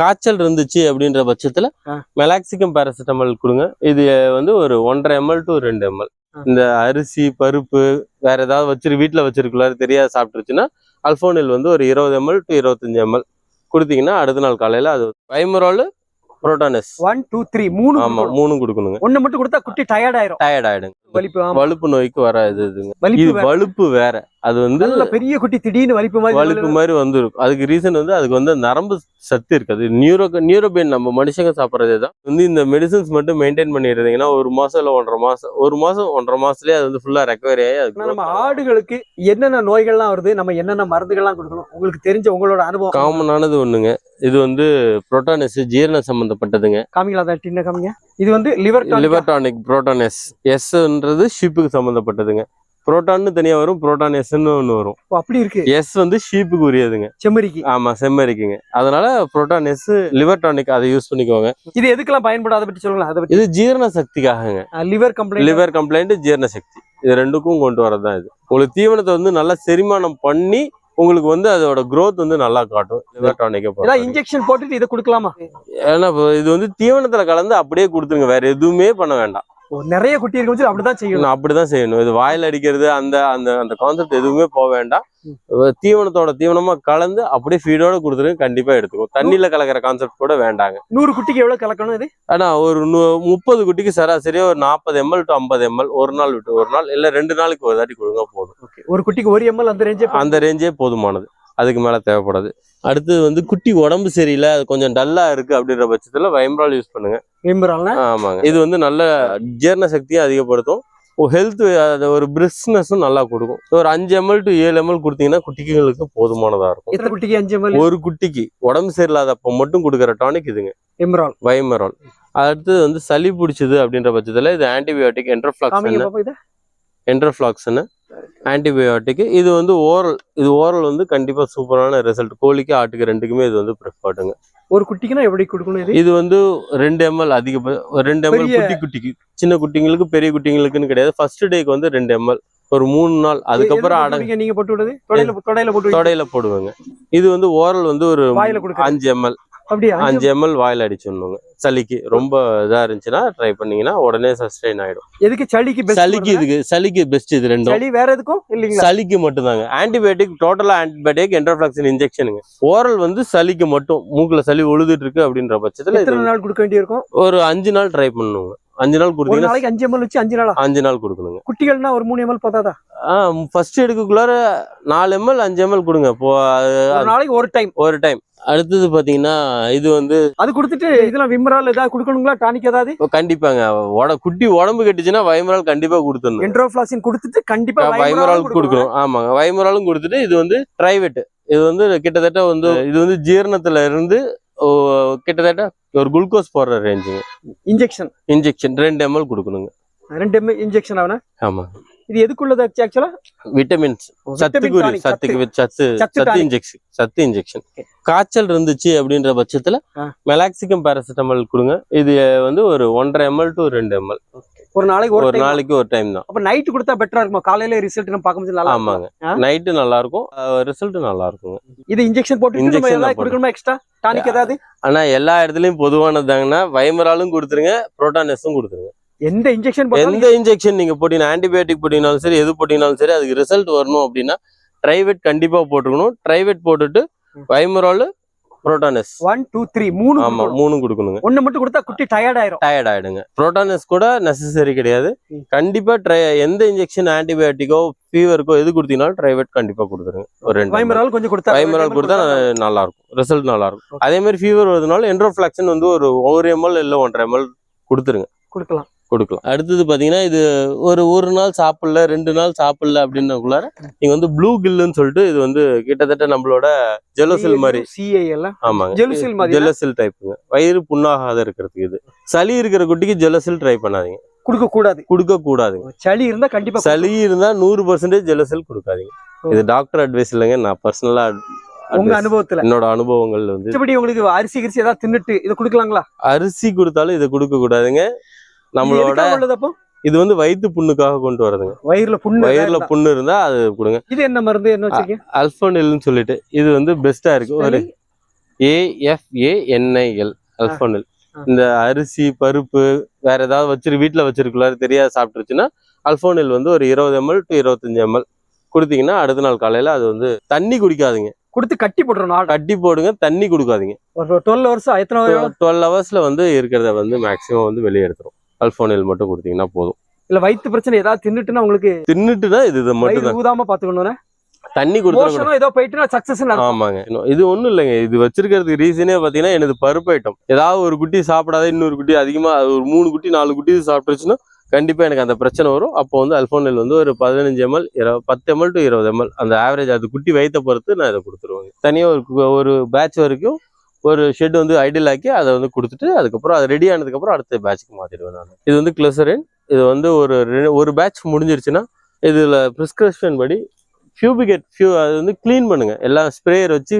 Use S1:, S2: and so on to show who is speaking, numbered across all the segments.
S1: காய்ச்சல் இருந்துச்சு அப்படின்ற பட்சத்துல. மெலாக்சிகம் பேராசிட்டமால் கொடுங்க. இது வந்து ஒரு ஒன்றரை எம்எல் டு ரெண்டு எம்எல். இந்த அரிசி பருப்பு வேற ஏதாவது வச்சிரு வீட்டுல வச்சிருக்கலாரு தெரியாத சாப்பிட்டுருச்சுன்னா அல்போனில் வந்து ஒரு இருபது எம்எல் டு இருபத்தஞ்சு எம்எல் கொடுத்தீங்கன்னா அடுத்த நாள் காலையில அது வைமரால் புரோட்டானஸ்
S2: ஒன் டூ த்ரீ மூணு
S1: ஆமா மூணும் கொடுக்கணுங்க.
S2: ஒண்ணு மட்டும் கொடுத்தா குட்டி டயர்ட் ஆயிரும்.
S1: டயர்ட் ஆயிடுங்க.
S2: வலிப்பு.
S1: வலுப்பு நோய்க்கு வராது இதுங்க. இது. வலுப்பு வேற. அது வந்து
S2: பெரிய குட்டி திடீர்னு வலிப்பு மாதிரி
S1: வலிப்பு மாதிரி வந்துருக்கும். அதுக்கு ரீசன் வந்து அதுக்கு வந்து நரம்பு சத்து இருக்காது. நியூரோ நியூரோபேன் நம்ம மனுஷங்க சாப்பிட்றதே தான். வந்து இந்த மெடிசன்ஸ் மட்டும் மெயின்டைன் பண்ணிருந்தீங்கன்னா ஒரு மாசம் இல்ல ஒன்றரை மாசம் ஒரு மாசம் ஒன்றரை மாசத்துலயே அது வந்து ஃபுல்லா ரெக்கவரி ஆகி
S2: நம்ம ஆடுகளுக்கு என்னென்ன நோய்கள்லாம் வருது நம்ம என்னென்ன மருந்துகள்லாம் கொடுக்கணும் உங்களுக்கு தெரிஞ்ச உங்களோட அனுபவம்.
S1: காமனானது ஒண்ணுங்க. இது வந்து புரோட்டானஸ் ஜீரண சம்பந்தப்பட்டதுங்க.
S2: காமிங்களா டின்ன காமிங்க. இது வந்து லிவர்
S1: லிவர் டானிக் புரோட்டானஸ் எஸ்ன்றது ஷீப்புக்கு சம்பந்தப்பட்டதுங்க. புரோட்டான்னு தனியா வரும் புரோட்டான் எஸ்ன்னு ஒன்று வரும்.
S2: அப்படி இருக்கு.
S1: எஸ் வந்து ஷீப்புக்கு உரியதுங்க
S2: செம்மறிக்கு.
S1: ஆமா செம்மறிக்குங்க. அதனால புரோட்டான் எஸ் லிவர் டானிக் அதை யூஸ் பண்ணிக்கோங்க.
S2: இது எதுக்கெல்லாம் பயன்படும்? அதை பத்தி சொல்லுங்களேன் அதை
S1: இது ஜீரண சக்திக்காகங்க.
S2: லிவர் கம்ப்ளைண்ட்
S1: லிவர் கம்ப்ளைண்ட் ஜீரண சக்தி. இது ரெண்டுக்கும் கொண்டு வரது தான் இது. உங்களுக்கு தீவனத்தை வந்து நல்லா செரிமானம் பண்ணி உங்களுக்கு வந்து அதோட growth வந்து நல்லா காட்டும். டானிக்கை
S2: இன்ஜெக்ஷன் போட்டுட்டு இதை கொடுக்கலாமா?
S1: ஏன்னா இது வந்து தீவனத்துல கலந்து அப்படியே கொடுத்துருங்க. வேற எதுவுமே பண்ண வேண்டாம்.
S2: நிறைய குட்டி இருக்கும் போது அப்படிதான் செய்யணும்.
S1: அப்படிதான் செய்யணும். இது வாயில் அடிக்கிறது அந்த அந்த அந்த கான்செப்ட் எதுவுமே போக வேண்டாம். தீவனத்தோட தீவனமா கலந்து அப்படியே ஃபீடோட கொடுத்துருங்க கண்டிப்பா எடுத்துக்கும் தண்ணியில கலக்கிற கான்செப்ட் கூட வேண்டாங்க.
S2: நூறு குட்டிக்கு எவ்வளவு கலக்கணும் இது?
S1: ஆனா ஒரு முப்பது குட்டிக்கு சராசரியா ஒரு நாற்பது எம்எல் டு ஐம்பது எம்எல் ஒரு நாள் விட்டு ஒரு நாள் இல்ல ரெண்டு நாளைக்கு ஒரு தாட்டி கொடுங்க போதும்.
S2: ஒரு குட்டிக்கு ஒரு எம்எல் அந்த ரேஞ்சே
S1: அந்த ரேஞ்சே போதுமானது. அதுக்கு மேல தேவைப்படாது. அடுத்து வந்து குட்டி உடம்பு சரியில்லை அது கொஞ்சம் டல்லா இருக்கு அப்படின்ற பட்சத்துல வைம்ரால் யூஸ் பண்ணுங்க.
S2: விரும்புறாங்க.
S1: ஆமாங்க. இது வந்து நல்ல ஜீரண சக்தியை அதிகப்படுத்தும். ஹெல்த் ஒரு பிரிஸ்னஸும் நல்லா கொடுக்கும். ஒரு அஞ்சு எம்எல் டு ஏழு எம்எல் கொடுத்தீங்கன்னா குட்டிகளுக்கு போதுமானதா இருக்கும்.
S2: குட்டிக்கு அஞ்சு எம்எல்
S1: ஒரு குட்டிக்கு உடம்பு சரியில்லாதப்ப மட்டும் கொடுக்குற டானிக் இதுங்க.
S2: எம்ரால்
S1: வைமரால் அடுத்து வந்து சளி பிடிச்சது அப்படின்ற பட்சத்துல இது ஆன்டிபயோட்டிக் என்ட்ரோஃபிளாக்ஸ் என்ட்ரோஃபிளாக்ஸ்னு ஆன்டிபயோட்டிக் இது. வந்து ஓரல் இது ஓரல் வந்து கண்டிப்பா சூப்பரான ரிசல்ட் கோழிக்கு ஆட்டுக்கு ரெண்டுக்குமே இது வந்து ப்ரிஃபர்டுங்க
S2: ஒரு குட்டிக்குன்னா எப்படி கொடுக்கணும் இது?
S1: இது வந்து ரெண்டு எம்எல் அதிக ரெண்டு எம்எல் குட்டி குட்டிக்கு. சின்ன குட்டிங்களுக்கு பெரிய குட்டிங்களுக்குன்னு கிடையாது. ஃபர்ஸ்ட் டேக்கு வந்து ரெண்டு எம்எல் ஒரு மூணு நாள். அதுக்கப்புறம் அடங்க?
S2: நீங்க போட்டு விடுறது? தொடையில தொடையில போட்டு.
S1: தொடையில போடுவேங்க. இது வந்து ஓரல் வந்து ஒரு. அஞ்சு எம்எல்
S2: அப்படியா? அஞ்சு
S1: எம்எல் வாயில் அடிச்சிடணுங்க. சளிக்கு ரொம்ப இதா இருந்துச்சுன்னா ட்ரை பண்ணீங்கன்னா உடனே சஸ்டைன் ஆயிடும்.
S2: எதுக்கு சளிக்கு
S1: சளிக்கு? இதுக்கு சளிக்கு பெஸ்ட் இது ரெண்டும்.
S2: சளி வேற எதுக்கும் இல்லீங்களா?
S1: சளிக்கு மட்டும்தாங்க. ஆன்டிபயோட்டிக் டோட்டலா ஆன்டிபயோட்டிக் என்ட்ரோஃபிளாக்சின் இன்ஜெக்ஷனுங்க ஓரல் வந்து சளிக்கு மட்டும். மூக்குல சளி ஒழுதுட்டு இருக்கு அப்படின்ற பட்சத்துல
S2: எத்தனை நாள் கொடுக்க வேண்டியிருக்கும்?
S1: ஒரு அஞ்சு நாள் ட்ரை பண்ணணுங்க. அஞ்சு நாள்
S2: ஒரு
S1: கொடுத்தீங்கன்னா
S2: நாளைக்கு அஞ்சு எம்எல் வச்சு அஞ்சு நாளா?
S1: அஞ்சு நாள் கொடுக்கணுங்க.
S2: குட்டிகள்னா ஒரு மூணு எம்எல் போதாதா?
S1: ஃபர்ஸ்ட் எடுக்கக்குள்ளார நாலு எம்எல் அஞ்சு எம்எல் கொடுங்க. இப்போ
S2: நாளைக்கு ஒரு டைம்
S1: ஒரு டைம் அடுத்தது பாத்தீங்கன்னா இது வந்து
S2: அது கொடுத்துட்டு இதெல்லாம் விம்ரால் ஏதாவது கொடுக்கணுங்களா? டானிக் ஏதாவது?
S1: கண்டிப்பாங்க. உட- குட்டி உடம்பு கட்டுச்சுன்னா வைமரால் கண்டிப்பா கொடுத்துடணும்.
S2: என்ட்ரோஃபிளாசின் கொடுத்துட்டு கண்டிப்பா
S1: வைமரால் கொடுக்கணும். ஆமாங்க. வைமராலும் கொடுத்துட்டு இது வந்து பிரைவேட் இது வந்து கிட்டத்தட்ட வந்து இது வந்து ஜீரணத்துல இருந்து கிட்டத்தட்ட ஒரு குளுக்கோஸ் போடுற ரேஞ்சுங்க
S2: இன்ஜெக்ஷன்.
S1: இன்ஜெக்ஷன். ரெண்டு எம்எல் கொடுக்கணுங்க.
S2: ரெண்டு எம்எல் இன்ஜெக்ஷன் ஆகணும்
S1: ஆமா
S2: இது எதுக்குள்ளது ஆக்சுவலா
S1: விட்டமின்ஸ் சத்துக்கு உரிய- சத்துக்கு சத்து
S2: சத்து.
S1: இன்ஜெக்ஷன் சத்து இன்ஜெக்ஷன் காய்ச்சல் இருந்துச்சு அப்படின்ற பட்சத்துல. மெலாக்சிகம் பேராசிட்டமால் கொடுங்க. இது வந்து ஒரு ஒன்றரை எம்எல் டு ரெண்டு எம்எல்
S2: ஒரு நாளைக்கு ஒரு
S1: நாளைக்கு ஒரு டைம் தான்.
S2: அப்ப நைட் கொடுத்தா பெட்டரா இருக்குமா? காலையில ரிசல்ட் நம்ம பார்க்க முடியாது நல்லா
S1: ஆமாங்க.
S2: ஆ?
S1: நைட்டு நல்லா இருக்கும். ரிசல்ட் நல்லா இருக்குங்க.
S2: இது இன்ஜெக்ஷன் போட்டு
S1: தான்
S2: கொடுக்கணுமா எக்ஸ்ட்ரா டானிக் ஏதாவது?
S1: ஆனா எல்லா இடத்துலயும் பொதுவானதாங்கன்னா வைமராலும் கொடுத்துருங்க புரோட்டானஸும் கொடுத்துருங்க.
S2: எந்த இன்ஜெக்ஷன்
S1: எந்த இன்ஜெக்ஷன் நீங்க போட்டீங்கன்னா ஆன்டிபயோட்டிக் போட்டீங்கனாலும் சரி எது போட்டீங்கனாலும் சரி அதுக்கு ரிசல்ட் வரணும் அப்படின்னா ட்ரைவேட் கண்டிப்பா போட்டுக்கணும். ட்ரைவேட் போட்டுட்டு வைமரால் புரோட்டானஸ்
S2: ஒன் டூ த்ரீ மூணு
S1: ஆமா. மூணும் கொடுக்கணுங்க.
S2: ஒண்ணு மட்டும் கொடுத்தா குட்டி டயர்ட் ஆயிரும்.
S1: டயர்ட் ஆயிடுங்க. புரோட்டானஸ் கூட நெசசரி கிடையாது. கண்டிப்பா ட்ரை எந்த இன்ஜெக்ஷன் ஆன்டிபயோட்டிக்கோ ஃபீவருக்கோ எது கொடுத்தீங்கனாலும் ட்ரைவேட் கண்டிப்பா கொடுத்துருங்க. ஒரு ரெண்டு
S2: வைமரால் கொஞ்சம் கொடுத்தா
S1: வைமரால் கொடுத்தா நல்லா இருக்கும் ரிசல்ட் நல்லா இருக்கும் அதே மாதிரி ஃபீவர் வருதுனால என்ட்ரோஃபிளாக்சன் வந்து ஒரு ஒரு எம்எல் இல்ல ஒன்றரை எம்எல் கொடுத்துருங்க.
S2: கொடுக்கலாம்.
S1: கொடுக்கலாம். அடுத்தது பாத்தீங்கன்னா இது ஒரு ஒரு நாள் சாப்பிடல ரெண்டு நாள் சாப்பிடல அப்படின்னக்குள்ளார நீங்க வந்து ப்ளூ கில்லுன்னு சொல்லிட்டு இது வந்து கிட்டத்தட்ட நம்மளோட ஜெலோசில் மாதிரி.
S2: சிஐ எல்லாம்
S1: ஆமாங்க.
S2: ஜெலுசில் மாதிரி
S1: ஜெலசில் டைப்புங்க வயிறு புண்ணாகாத இருக்கிறதுக்கு இது. சளி இருக்கிற குட்டிக்கு ஜெலசில் ட்ரை பண்ணாதீங்க.
S2: கொடுக்க கூடாது.
S1: கொடுக்க கூடாதுங்க
S2: சளி இருந்தா கண்டிப்பா
S1: சளி இருந்தா நூறு பர்சன்டேஜ் ஜெலசில் கொடுக்காதீங்க. இது டாக்டர் அட்வைஸ் இல்லைங்க. நான் பர்சனலா
S2: உங்க அனுபவத்துல?
S1: என்னோட அனுபவங்கள் வந்து
S2: உங்களுக்கு அரிசி கிரிசி ஏதாவது தின்னுட்டு இதை கொடுக்கலாங்களா?
S1: அரிசி கொடுத்தாலும் இதை கொடுக்க கூடாதுங்க நம்மளோட இது வந்து வயிற்று புண்ணுக்காக கொண்டு வரதுங்க.
S2: வயிறுல புண்ணு
S1: வயிறுல. புண்ணு இருந்தா அது கொடுங்க.
S2: இது என்ன மருந்து? என்ன வச்சிருக்கீங்க?
S1: அல்போனில்னு சொல்லிட்டு. இது வந்து பெஸ்டா இருக்கு. ஒரு ஏஎஃப்ஏஎன்ஐஎல் அல்ஃபோனில். இந்த அரிசி பருப்பு வேற ஏதாவது வச்சிரு வீட்டில் வச்சிருக்கலாரு தெரியாத சாப்பிட்டுருச்சுன்னா அல்ஃபோனில் வந்து ஒரு இருபது எம்எல் டு இருபத்தஞ்சு எம்எல். கொடுத்தீங்கன்னா அடுத்த நாள் காலையில அது வந்து தண்ணி குடிக்காதீங்க.
S2: கொடுத்து கட்டி போட்டுறணும் ஆடு
S1: கட்டி போடுங்க தண்ணி கொடுக்காதீங்க.
S2: ஒரு டுவெல் வருஷம் எத்தனை
S1: டுவெல் ஹவர்ஸ்ல வந்து இருக்கிறத வந்து மேக்ஸிமம் வந்து வெளியே எடுத்துரும். அல்ஃபோனில் மட்டும் கொடுத்தீங்கன்னா போதும்.
S2: இல்ல வயிற்று பிரச்சனை ஏதாவது தின்னுட்டுனா உங்களுக்கு
S1: தின்னுட்டுனா இது இது மட்டும் தான்.
S2: ஊதாம பாத்துக்கணும்
S1: தண்ணி
S2: மோஷனும் ஏதோ போயிட்டுனா சக்சஸ்
S1: ஆமாங்க. இது ஒண்ணும் இல்லைங்க. இது வச்சிருக்கிறதுக்கு ரீசனே பாத்தீங்கன்னா எனது பருப்பு ஐட்டம் ஏதாவது ஒரு குட்டி சாப்பிடாத இன்னொரு குட்டி அதிகமா அது ஒரு மூணு குட்டி நாலு குட்டி சாப்பிட்டுச்சுன்னா கண்டிப்பா எனக்கு அந்த பிரச்சனை வரும். அப்போ வந்து அல்போனில் வந்து ஒரு பதினஞ்சு எம்எல் பத்து எம்எல் டு இருபது எம்எல் அந்த ஆவரேஜ் அது குட்டி வயித்தை பொறுத்து நான் இதை கொடுத்துருவேங்க. தனியாக ஒரு ஒரு பேட்ச் வரைக்கும் ஒரு ஷெட் வந்து ஐடியல் ஆக்கி அதை வந்து கொடுத்துட்டு அதுக்கப்புறம் அது ரெடி ஆனதுக்கப்புறம் அடுத்த பேட்சுக்கு மாத்திடுவேன் நான். இது வந்து கிளசரின் இது வந்து ஒரு ஒரு பேட்ச் முடிஞ்சிருச்சுன்னா இதுல ப்ரிஸ்கிரிப்ஷன் படி ஃபியூபிகேட் ஃபியூ அது வந்து க்ளீன் பண்ணுங்க. எல்லாம் ஸ்ப்ரேயர் வச்சு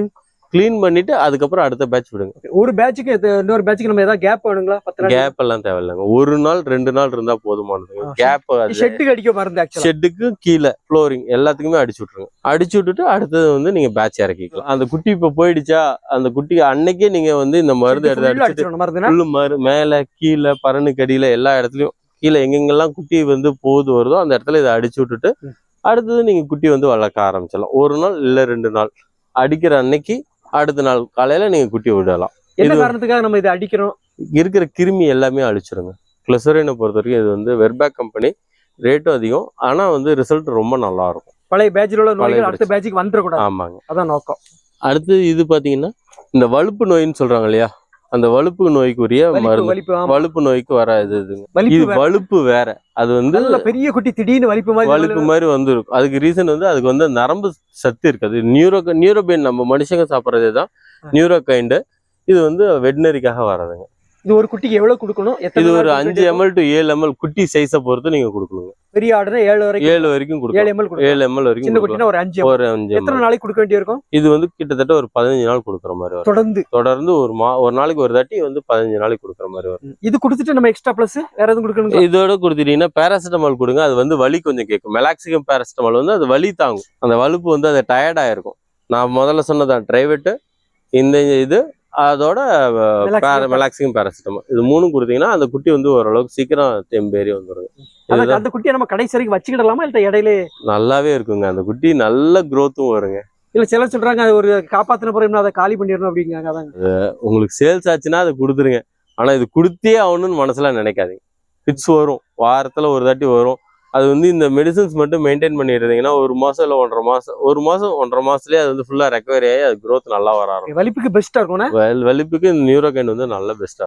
S1: க்ளீன் பண்ணிட்டு அதுக்கப்புறம் அடுத்த பேட்ச் விடுங்க.
S2: ஒரு பேட்சுக்கு இன்னொரு பேட்சுக்கு நம்ம ஏதாவது கேப் வேணுங்களா? பத்து நாள்?
S1: கேப் எல்லாம் தேவையில்லைங்க. ஒரு நாள் ரெண்டு நாள் இருந்தா போதுமானதுங்க. கேப்
S2: ஷெட்டுக்கு அடிக்க மருந்து
S1: ஷெட்டுக்கு கீழே ஃப்ளோரிங் எல்லாத்துக்குமே அடிச்சு விட்ருங்க அடிச்சு விட்டுட்டு அடுத்தது வந்து நீங்க பேட்ச் இறக்கிக்கலாம். அந்த குட்டி இப்ப போயிடுச்சா அந்த குட்டி அன்னைக்கே நீங்க வந்து இந்த மருந்து எடுத்து மறு மேல கீழே பரனுக்கு அடியில எல்லா இடத்துலயும் கீழே எங்கெங்கெல்லாம் குட்டி வந்து போகுது வருதோ அந்த இடத்துல இதை அடிச்சு விட்டுட்டு. அடுத்தது நீங்க குட்டி வந்து வளர்க்க ஆரம்பிச்சிடலாம். ஒரு நாள் இல்ல ரெண்டு நாள். அடிக்கிற அன்னைக்கு அடுத்த நாள் காலையில நீங்க குட்டி விடலாம்.
S2: என்ன காரணத்துக்காக நம்ம இதை அடிக்கிறோம்?
S1: இருக்கிற கிருமி எல்லாமே அழிச்சிருங்க. கிளசரினை பொறுத்த வரைக்கும் இது வந்து வெர்பேக் கம்பெனி ரேட்டும் அதிகம். ஆனா வந்து ரிசல்ட் ரொம்ப நல்லா இருக்கும்
S2: பழைய பேட்சில் உள்ள நோய்கள் அடுத்த பேட்சுக்கு வந்துடக்கூடாது.
S1: ஆமாங்க.
S2: அதான் நோக்கம்.
S1: அடுத்து இது பாத்தீங்கன்னா இந்த வலுப்பு நோயின்னு சொல்றாங்க இல்லையா? அந்த வலுப்பு நோய்க்குரிய மருந்து.
S2: வலிப்பு
S1: நோய்க்கு வர இது இதுங்க இது. வலுப்பு வேற. அது வந்து
S2: பெரிய குட்டி திடீர்னு வலிப்பு மாதிரி
S1: வலிப்பு மாதிரி வந்துருக்கும். அதுக்கு ரீசன் வந்து அதுக்கு வந்து நரம்பு சத்து இருக்காது. நியூரோ நியூரோபெயின் நம்ம மனுஷங்க சாப்பிட்றதே தான் நியூரோ கைண்டு இது வந்து வெட்டினரிக்காக வர்றதுங்க.
S2: இது ஒரு குட்டிக்கு எவ்வளவு கொடுக்கணும்?
S1: இது ஒரு அஞ்சு? எம்எல் டு ஏழு எம்எல் குட்டி சைஸை பொறுத்து நீங்க கொடுக்கணுங்க.
S2: பெரிய ஆர்டர் ஏழு வரைக்கும்
S1: ஏழு வரைக்கும்
S2: கொடுக்கணும்
S1: ஏழு எம்எல் வரைக்கும்
S2: சின்ன குட்டினா ஒரு அஞ்சு.
S1: ஒரு அஞ்சு
S2: எத்தனை. நாளைக்கு கொடுக்க வேண்டியிருக்கும்?
S1: இது வந்து கிட்டத்தட்ட ஒரு பதினஞ்சு நாள் கொடுக்குற மாதிரி வரும்.
S2: தொடர்ந்து.
S1: தொடர்ந்து ஒரு மா ஒரு நாளைக்கு ஒரு தாட்டி வந்து பதினஞ்சு நாளைக்கு கொடுக்குற மாதிரி வரும்.
S2: இது கொடுத்துட்டு நம்ம எக்ஸ்ட்ரா பிளஸ் வேற எதுவும் கொடுக்கணுங்களா?
S1: இதோட கொடுத்துட்டீங்கன்னா பேராசிட்டமால் கொடுங்க. அது வந்து வலி கொஞ்சம் கேட்கும். மெலாக்சிகம் பேராசிட்டமால் வந்து அது வலி தாங்கும். அந்த வலுப்பு வந்து அது டயர்டாக இருக்கும் நான் முதல்ல சொன்னதான் டிரைவெட்டு இந்த இது அதோட மெலாக்சிகம் பேராசிட்டமால் இது மூணும் கொடுத்தீங்கன்னா அந்த குட்டி வந்து ஓரளவுக்கு சீக்கிரம் தெம்பேறி இதுதான்.
S2: அந்த குட்டியை நம்ம கடைசி வரைக்கும் வச்சுக்கிடலாமா இல்ல இடையில?
S1: நல்லாவே இருக்குங்க. அந்த குட்டி நல்ல growth-ம் வருங்க.
S2: இல்ல சிலர் சொல்றாங்க அது ஒரு காப்பாத்தின பிறகு அதை காலி பண்ணிடணும் அப்படிங்காங்க அதான்.
S1: உங்களுக்கு சேல்ஸ் ஆச்சுன்னா அதை கொடுத்துருங்க. ஆனா இது கொடுத்தே ஆகணும்னு மனசுல நினைக்காதீங்க. ஃபிட்ஸ் வரும். வாரத்துல ஒரு தாட்டி வரும். அது வந்து இந்த மெடிசன்ஸ் மட்டும் மெயின்டைன் பண்ணிடுறீங்கன்னா ஒரு மாசம் இல்ல ஒன்றரை மாசம் ஒரு மாசம் ஒன்றரை மாசத்துலயே அது வந்து ஃபுல்லா ரெக்கவரி ஆகி அது growth நல்லா வர ஆரம்பிக்கும்.
S2: வலிப்புக்கு பெஸ்டா இருக்கும்னா
S1: வல்- வலிப்புக்கு இந்த நியூரோகைன் வந்து நல்ல பெஸ்டா